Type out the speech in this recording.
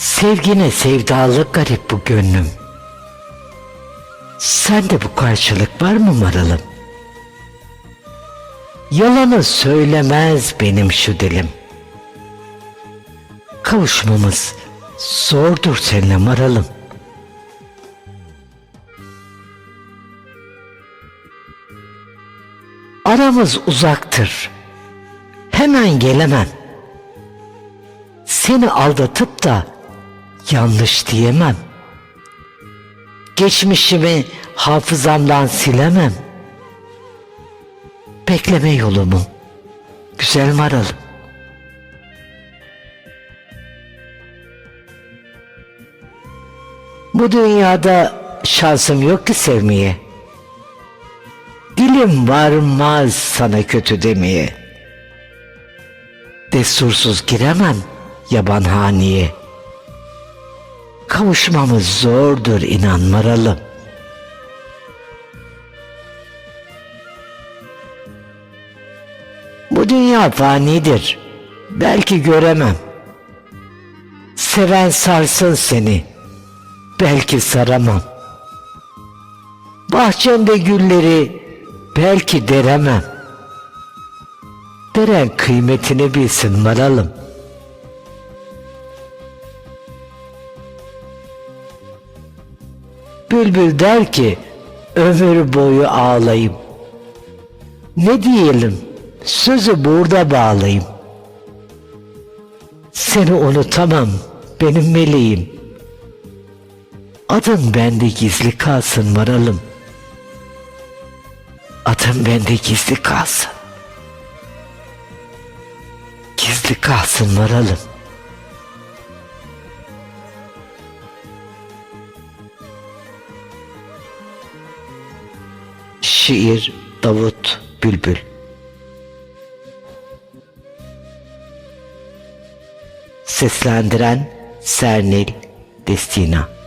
Sevgine sevdalı garip bu gönlüm. Sende bu karşılık var mı maralım? Yalanı söylemez benim şu dilim. Kavuşmamız zordur seninle maralım. Aramız uzaktır. Hemen gelemem. Seni aldatıp da yanlış diyemem. Geçmişimi hafızamdan silemem. Bekleme yolumu. Güzel maralım. Bu dünyada şansım yok ki sevmeye. Dilim varmaz sana kötü demeye. Destursuz giremem yaban haneye. Kavuşmamız zordur inan maralım. Bu dünya fanidir. Belki göremem. Seven sarsın seni. Belki saramam. Bahçende gülleri belki deremem. Deren kıymetini bilsin maralım. Bülbül der ki ömür boyu ağlayayım. Ne diyelim sözü burada bağlayayım. Seni unutamam benim meleğim. Adın bende gizli kalsın maralım. Adın bende gizli kalsın. Gizli kalsın maralım. Şiir Davut Bülbül. Seslendiren Sernil Destina